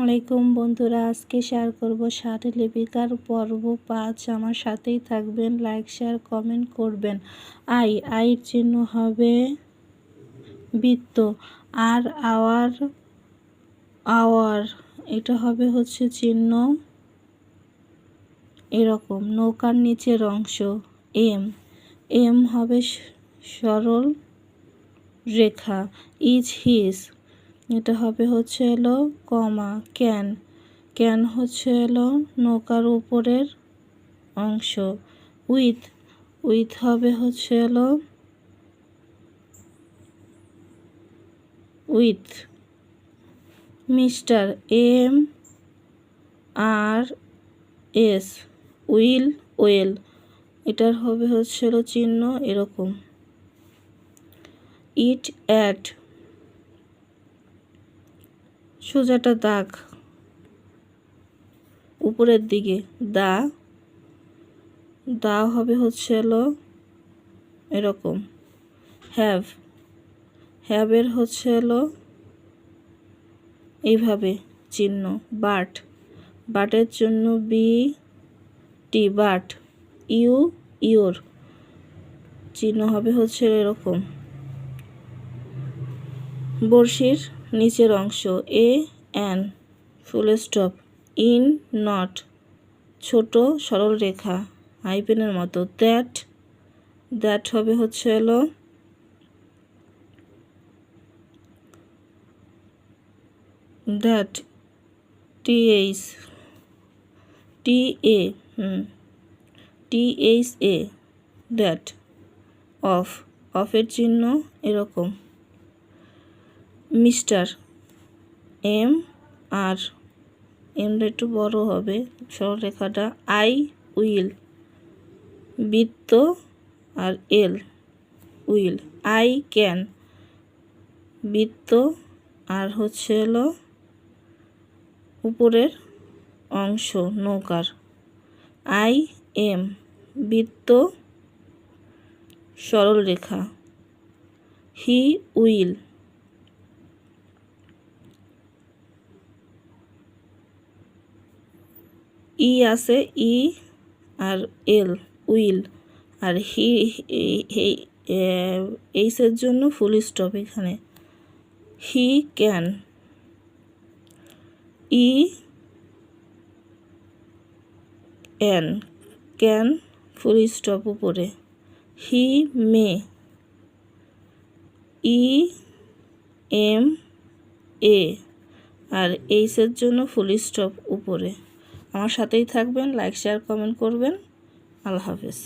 আলাইকুম বন্ধুরা, আজকে শেয়ার করব ষাট লিপিকার পর্ব পাঁচ। আমার সাথেই থাকবেন লাইক শেয়ার কমেন্ট করবেন। আই আইয়ের চিহ্ন হবে বৃত্ত। আর, আওয়ার আওয়ার, এটা হবে হচ্ছে চিহ্ন। এরকম, নৌকার নিচের অংশ, এম। এম হবে সরল রেখা, ইজ হিস এটা হবে হচ্ছে এলো কমা, ক্যান। ক্যান হচ্ছে এলো নৌকার উপরের অংশ। উইথ উইথ হবে হচ্ছে এলো with. Mister M R S, will well. এটার হবে হচ্ছে চিহ্ন এরকম। ইট অ্যাট সোজাটা দাগ। উপরের দিকে, দা। দা হবে হচ্ছে হলো এরকম। হ্যাভ। হ্যাভের হচ্ছে হলো এইভাবে চিহ্ন, বাট। বাটের জন্য B, T, but. U your চিহ্ন হবে হচ্ছে এরকম। বড়শির নিচের অংশ, a an full stop in not ছোট সরল রেখা হাইপেনের মতো দ্যাট দ্যাট হবে হচ্ছে হলো that T H T A T H A that of অফের চিহ্ন এরকম। মিস্টার এম আর এমটা একটু বড় হবে। সরলরেখাটা আই উইল, বৃত্ত আর এল উইল, আই ক্যান, বৃত্ত আর হচ্ছে হলো উপরের অংশ, নৌকার। আই এম, বৃত্ত সরল রেখা হি উইল ই আছে ই আর এল, উইল। আর হি এইসের জন্য ফুল স্টপ এখানে। He can. E N. Can full stop উপরে। He may. E M A. আর এইসের জন্য ফুল স্টপ উপরে। আমার সাথেই থাকবেন লাইক শেয়ার কমেন্ট করবেন। আল্লাহ হাফেজ।